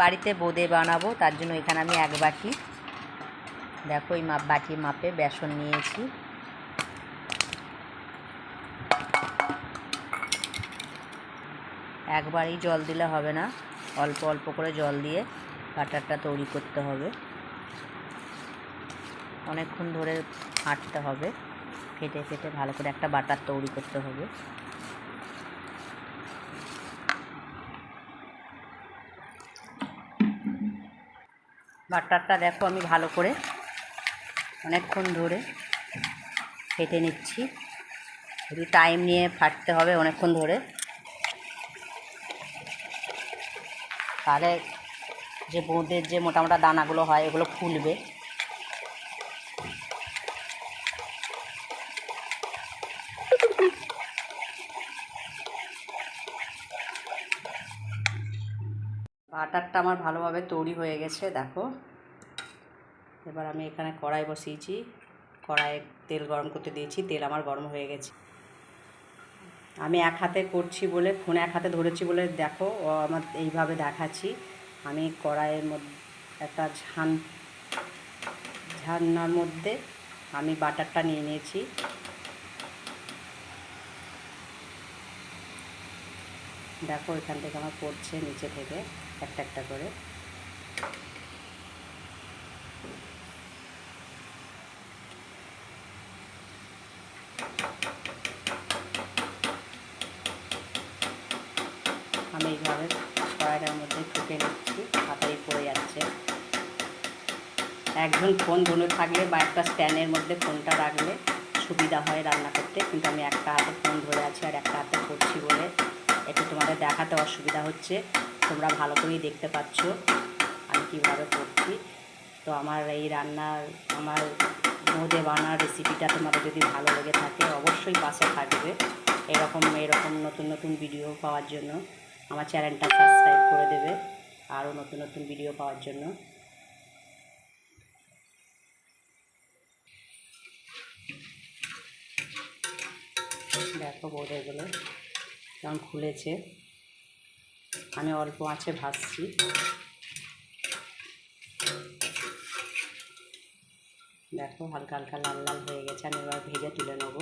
বাড়িতে বোঁদে বানাবো, তার জন্য এখানে আমি এক বাটি। দেখো, এই মাপ, বাটি মাপে বেসন নিয়েছি। একবারই জল দিলে হবে না, অল্প অল্প করে জল দিয়ে বাটারটা তৈরি করতে হবে। অনেকক্ষণ ধরে হাঁটতে হবে, ফেটে ফেটে ভালো করে একটা বাটার তৈরি করতে হবে। বাটারটা দেখো আমি ভালো করে অনেকক্ষণ ধরে ফেটে নিচ্ছি। একটু টাইম নিয়ে ফাটতে হবে অনেকক্ষণ ধরে। তাহলে যে বোঁদের যে মোটা মোটা দানাগুলো হয়, এগুলো ফুলবে। বাটারটা আমার ভালোভাবে তৈরি হয়ে গেছে, দেখো। এবার আমি এখানে কড়াই বসিয়েছি। কড়াইয়ে তেল গরম করতে দিয়েছি, তেল আমার গরম হয়ে গেছে। আমি এক হাতে করছি বলে, ফোনে এক হাতে ধরেছি বলে, দেখো, ও আমার এইভাবে দেখাচ্ছি। আমি কড়াইয়ের মধ্যে, একটা ঝান, ঝান্নার মধ্যে আমি বাটারটা নিয়ে নিয়েছি। দেখো, এখান থেকে আমার পড়ছে নিচে থেকে। একটা একটা করে। আমি এইভাবে কড়াইটার মধ্যে ফুটে নিচ্ছি, হাতাই পড়ে যাচ্ছে। একজন ফোন ধরে থাকলে বা একটা স্ট্যান্ডের মধ্যে ফোনটা রাখলে সুবিধা হয় রান্না করতে, কিন্তু আমি একটা হাতে ফোন ধরে আছি আর একটা হাতে করছি বলে একটু তোমাদের দেখাতে অসুবিধা হচ্ছে। তোমরা ভালো করেই দেখতে পাচ্ছ। আমি কীভাবে করছি? তো আমার এই রান্নার, আমার মোদে বানার রেসিপিটা তোমাদের যদি ভালো লেগে থাকে, অবশ্যই পাশে থাকবে। এরকম এরকম নতুন নতুন ভিডিও পাওয়ার জন্য আমার চ্যানেলটা সাবস্ক্রাইব করে দেবে, আরও নতুন নতুন ভিডিও পাওয়ার জন্য। দেখো বোঁদেগুলো কেমন খুলেছে। আমি অল্প আঁচে ভাজছি। দেখো হালকা হালকা লাল লাল হয়ে গেছে, আমি এবার ভেজে তুলে নেব।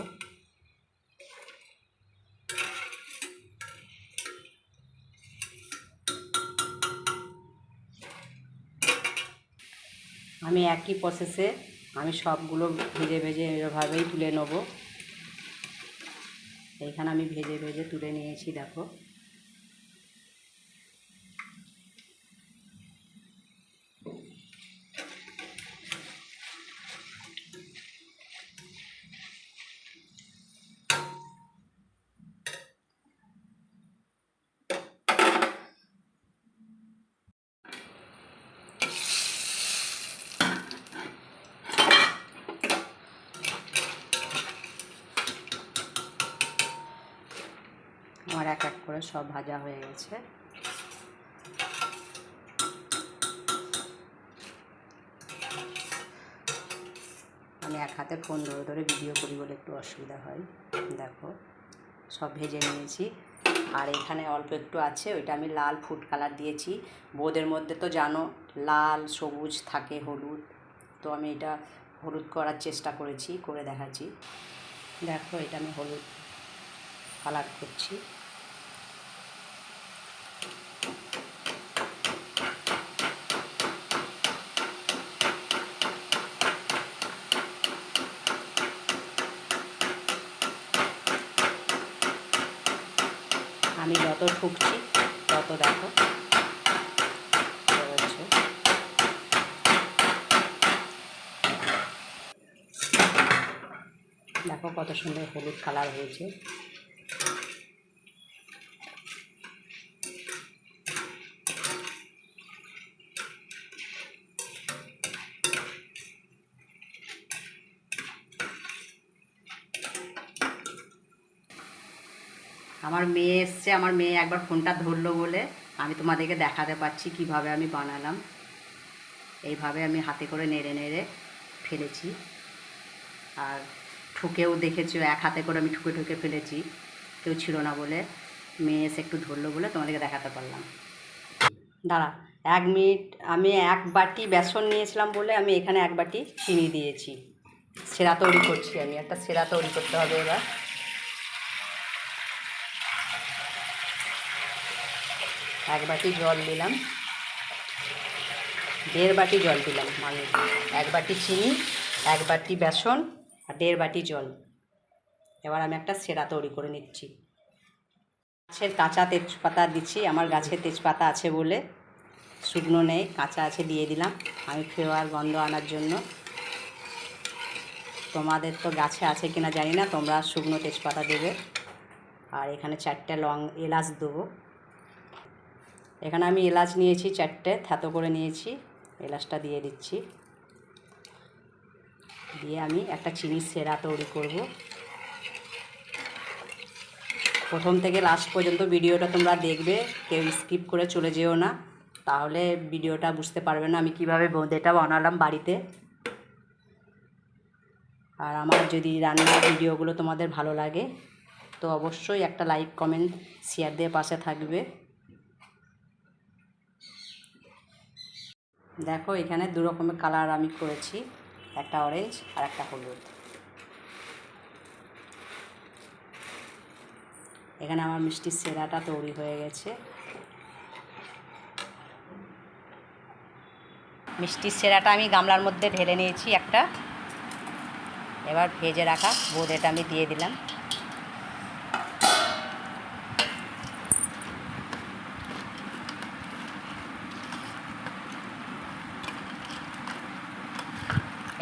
আমি একই প্রসেসে আমি সবগুলো ভেজে ভেজে এভাবেই তুলে নেব। এইখানে আমি ভেজে ভেজে তুলে নিয়েছি, দেখো। আমার এক এক করে সব ভাজা হয়ে গেছে। আমি এক হাতে ফোন ধরে ধরে ভিডিও করি বলে একটু অসুবিধা হয়। দেখো, সব ভেজে নিয়েছি। আর এখানে অল্প একটু আছে, ওইটা আমি লাল ফুড কালার দিয়েছি। বোদের মধ্যে তো জানো, লাল, সবুজ থাকে হলুদ। তো আমি এটা হলুদ করার চেষ্টা করেছি, করে দেখাচ্ছি। দেখো, এটা আমি হলুদ কালার করছি। আমি যত ঠুকছি তত দেখো। দেখো কত সুন্দর হলুদ কালার হয়েছে। আমার মেয়ে এসছে, আমার মেয়ে একবার ফোনটা ধরলো বলে, আমি তোমাদেরকে দেখাতে পাচ্ছি কীভাবে আমি বানালাম। এইভাবে আমি হাতে করে নেড়ে নেড়ে ফেলেছি। আর ঠুকেও দেখেছ, এক হাতে করে আমি ঠুকে ঠুকে ফেলেছি। কেউ ছিল না বলে, মেয়ে এসে একটু ধরলো বলে তোমাদেরকে দেখাতে পারলাম। দাঁড়া, এক মিনিট, আমি এক বাটি বেসন নিয়েছিলাম বলে আমি এখানে এক বাটি চিনি দিয়েছি। সেরা তৈরি করছি আমি, একটা সেরা তৈরি করতে হবে এবার। এক বাটি জল দিলাম। দেড় বাটি জল দিলাম মানে এক বাটি চিনি, এক বাটি বেসন আর দেড় বাটি জল। এবার আমি একটা সেরা তৈরি করে নিচ্ছি। গাছের কাঁচা তেজপাতা দিচ্ছি, আমার গাছে তেজপাতা আছে বলে। শুকনো নেই, কাঁচা আছে দিয়ে দিলাম। আমি ফ্লেভার গন্ধ আনার জন্য। তোমাদের তো গাছে আছে কিনা জানি না, তোমরা শুকনো তেজপাতা দেবে। আর এখানে চারটে লং এলাচ দেবো। এখানে আমি এলাচ নিয়েছি চারটে থ্যাতো করে নিয়েছি, এলাচটা দিয়ে দিচ্ছি। দিয়ে আমি একটা চিনির সেরা তৈরি করব। প্রথম থেকে লাস্ট পর্যন্ত ভিডিওটা তোমরা দেখবে, কেউ স্কিপ করে চলে যেও না। তাহলে ভিডিওটা বুঝতে পারবে না আমি কীভাবে বোঁদেটা বানালাম বাড়িতে। আর আমার যদি রান্নার ভিডিওগুলো তোমাদের ভালো লাগে, তো অবশ্যই একটা লাইক কমেন্ট শেয়ার দিয়ে পাশে থাকবে। দেখো, এখানে দু রকমের কালার আমি করেছি। একটা অরেঞ্জ আর একটা হলুদ। এখানে আমার মিষ্টির সেরাটা তৈরি হয়ে গেছে। মিষ্টির সেরাটা আমি গামলার মধ্যে ঢেলে নিয়েছি একটা। এবার ভেজে রাখা বোঁদেটা আমি দিয়ে দিলাম।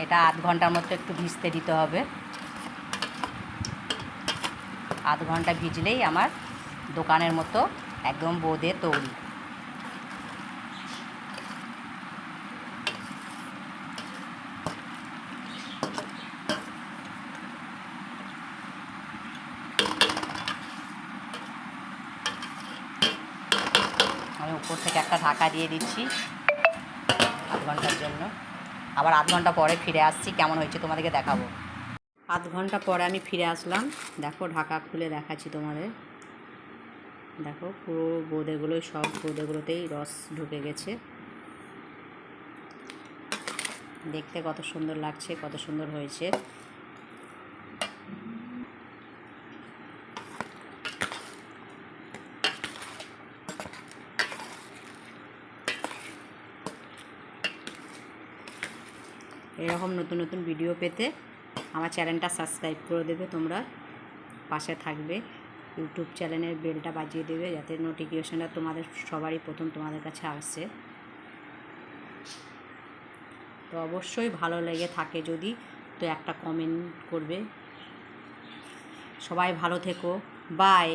এটা আধ ঘণ্টার মতো একটু ভিজতে দিতে হবে। আধ ঘণ্টা ভিজলেই আমার দোকানের মতো একদম বোঁদে তৈরি। আমি উপর থেকে একটা ঢাকা দিয়ে দিচ্ছি আধ ঘণ্টার জন্য। আবার আধ ঘণ্টা পরে ফিরে আসছি। কেমন হয়েছে তোমাদেরকে দেখাবো? আধ ঘণ্টা পরে আমি ফিরে আসলাম। দেখো, ঢাকা খুলে দেখাচ্ছি তোমাদের। দেখো, পুরো বোঁদেগুলোই সব বোঁদেগুলোতেই রস ঢুকে গেছে। দেখতে কত সুন্দর লাগছে, কত সুন্দর হয়েছে। এরকম নতুন নতুন ভিডিও পেতে আমার চ্যানেলটা সাবস্ক্রাইব করে দেবে, তোমরা পাশে থাকবে। ইউটিউব চ্যানেলের বেলটা বাজিয়ে দেবে যাতে নোটিফিকেশানটা তোমাদের সবারই প্রথম তোমাদের কাছে আসছে তো অবশ্যই ভালো লেগে থাকে যদি, তো একটা কমেন্ট করবে। সবাই ভালো থেকো। বাই